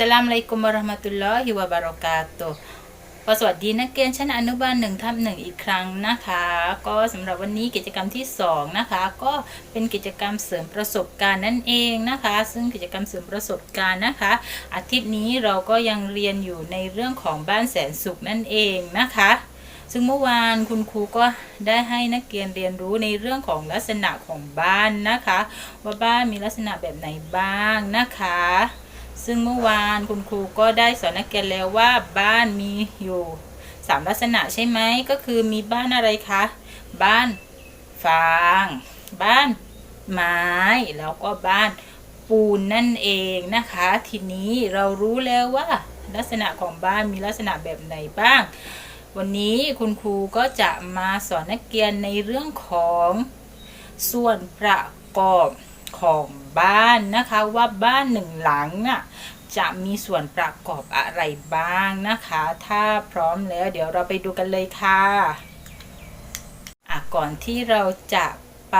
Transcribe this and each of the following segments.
สลามอะลัยกุมะราะห์มะตุลลอฮิวะบะเราะกาตุก็สวัสดีนักเรียนชั้นอนุบาลหนึ่งทับหนึ่งอีกครั้งนะคะ ก็สำหรับวันนี้กิจกรรมที่สองนะคะ ก็เป็นกิจกรรมเสริมประสบการณ์นั่นเองนะคะ ซึ่งกิจกรรมเสริมประสบการณ์นะคะ อาทิตย์นี้เราก็ยังเรียนอยู่ในเรื่องของบ้านแสนสุขนั่นเองนะคะ ซึ่งเมื่อวานคุณครูก็ได้ให้นักเรียนเรียนรู้ในเรื่องของลักษณะของบ้านนะคะ ว่าบ้านมีลักษณะแบบไหนบ้างนะคะ ซึ่งเมื่อวานคุณครูก็ได้สอนนักเรียนแล้วว่าบ้านมีอยู่สามลักษณะใช่ไหมก็คือมีบ้านอะไรคะ บ้านฟาง บ้านไม้ แล้วก็บ้านปูนนั่นเองนะคะ ทีนี้เรารู้แล้วว่า ลักษณะของบ้านมีลักษณะแบบไหนบ้าง วันนี้คุณครูก็จะมาสอนนักเรียนในเรื่องของส่วนประกอบ ของบ้านนะคะว่าบ้านหนึ่งหลังน่ะจะมีส่วนประกอบอะไรบ้างนะคะ ถ้าพร้อมแล้วเดี๋ยวเราไปดูกันเลยค่ะอะก่อนที่เราจะไป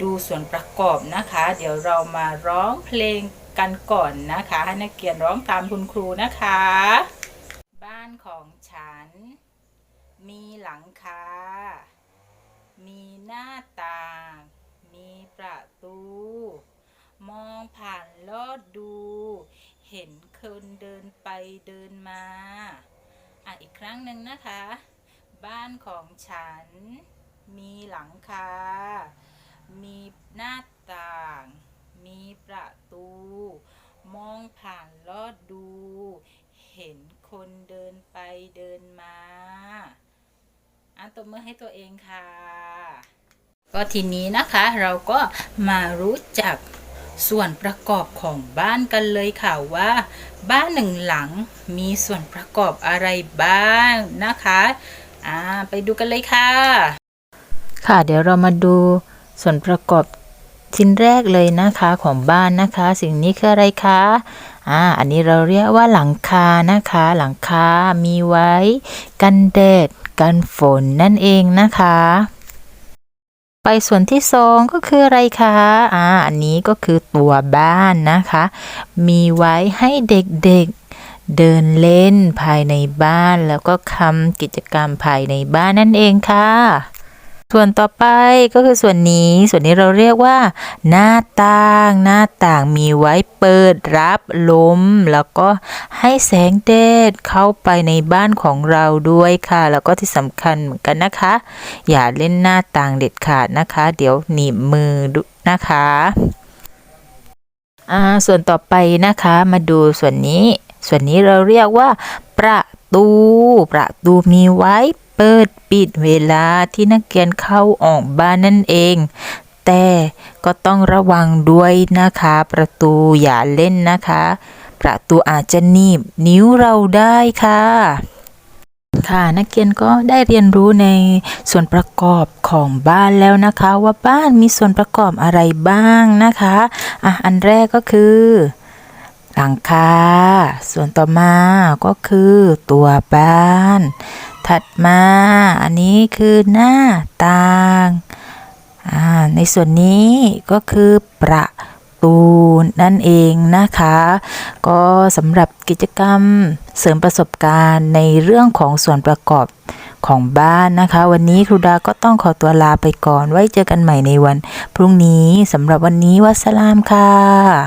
ดูส่วนประกอบนะคะ เดี๋ยวเรามาร้องเพลงกันก่อนนะคะ ให้นักเรียนร้องตามคุณครูนะคะ บ้านของฉัน มีหลังคา มีหน้าต่าง มีประตู มองผ่านลอดดู เห็นคนเดินไปเดินมา อะอีกครั้งหนึ่งนะคะ บ้านของฉัน มีหลังคา มีหน้าต่าง มีประตู มองผ่านลอดดู เห็นคนเดินไปเดินมาอะตบมือให้ตัวเองค่ะ ก็ทีนี้นะคะเราก็มารู้จัก ส่วนประกอบของบ้านกันเลยค่ะว่า บ้านหนึ่งหลังมีส่วนประกอบอะไรบ้างนะคะอ่าไปดูกันเลยค่ะ ค่ะเดี๋ยวเรามาดูส่วนประกอบชิ้นแรกเลยนะคะของบ้านนะคะ สิ่งนี้คืออะไรคะอ่าอันนี้เราเรียกว่าหลังคานะคะ หลังคา มีไว้ กันแดด กันฝนนั่นเองนะคะ ไปส่วนที่สองก็คืออะไรคะอ่าอันนี้ก็คือตัวบ้านนะคะ มีไว้ให้เด็กๆเดินเล่นภายในบ้านแล้วก็ทำกิจกรรมภายในบ้านนั่นเองค่ะ ส่วนต่อไปก็คือส่วนนี้ ส่วนนี้เราเรียกว่า หน้าต่าง หน้าต่างมีไว้เปิดรับลม แล้วก็ให้แสงแดดเข้าไปในบ้านของเราด้วยค่ะ แล้วก็ที่สำคัญเหมือนกันนะคะ อย่าเล่นหน้าต่างเด็ดขาดนะคะ เดี๋ยวหนีบมือนะคะอ่าส่วนต่อไปนะคะมาดูส่วนนี้ ส่วนนี้เราเรียกว่าประตู ประตูมีไว้ เปิดปิดเวลาที่นักเรียนเข้าออกบ้านนั่นเอง แต่ก็ต้องระวังด้วยนะคะ ประตูอย่าเล่นนะคะ ประตูอาจจะหนีบนิ้วเราได้ค่ะค่ะนักเรียนก็ได้เรียนรู้ในส่วนประกอบของบ้านแล้วนะคะ ว่าบ้านมีส่วนประกอบอะไรบ้างนะคะอะอันแรกก็คือ หลังคา ส่วนต่อมาก็คือตัวบ้าน ถัดมาอันนี้คือหน้าต่างอ่าในส่วนนี้ก็คือประตูนั่นเองนะคะ ก็สำหรับกิจกรรมเสริมประสบการณ์ในเรื่องของส่วนประกอบของบ้านนะคะ วันนี้ครูดาก็ต้องขอตัวลาไปก่อน ไว้เจอกันใหม่ในวัน พรุ่งนี้สำหรับวันนี้วัสลามค่ะ